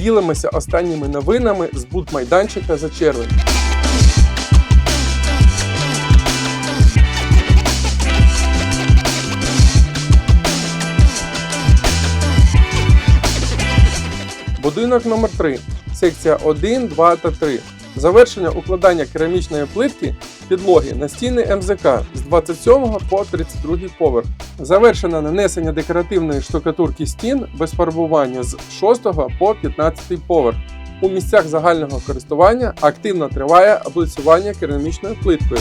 Ділимося останніми новинами з будмайданчика за червень. Будинок номер 3 секція 1, 2 та 3. Завершення укладання керамічної плитки підлоги на стіни МЗК з 27 по 32 поверх. Завершено нанесення декоративної штукатурки стін без фарбування з 6 по 15 поверх. У місцях загального користування активно триває облицювання керамічною плиткою.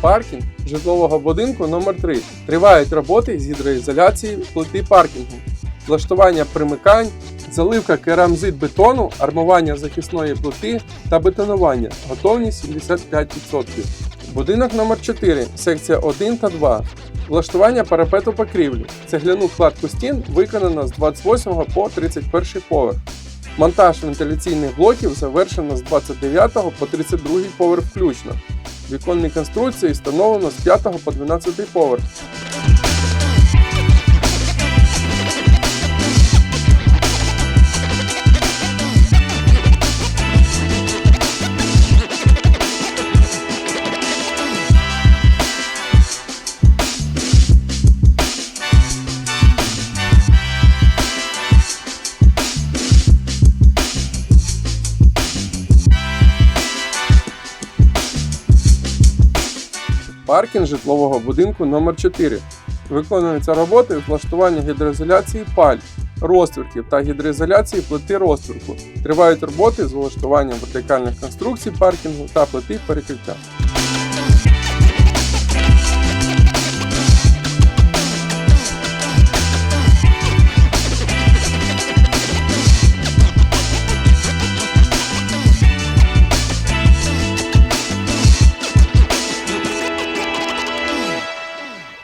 Паркінг житлового будинку номер 3 Тривають роботи з гідроізоляції плити паркінгу, влаштування примикань, заливка керамзит бетону, армування захисної плити та бетонування. Готовність 75%. Будинок номер 4 секція 1 та 2. Влаштування парапету покрівлі. Цегляну кладку стін виконано з 28 по 31 поверх. Монтаж вентиляційних блоків завершено з 29 по 32 поверх включно. Віконні конструкції встановлено з 5 по 12 поверх. Паркінг житлового будинку номер 4 Виконуються роботи влаштування гідроізоляції паль, розтворків та гідроізоляції плити розтворку. Тривають роботи з влаштуванням вертикальних конструкцій паркінгу та плити перекриття.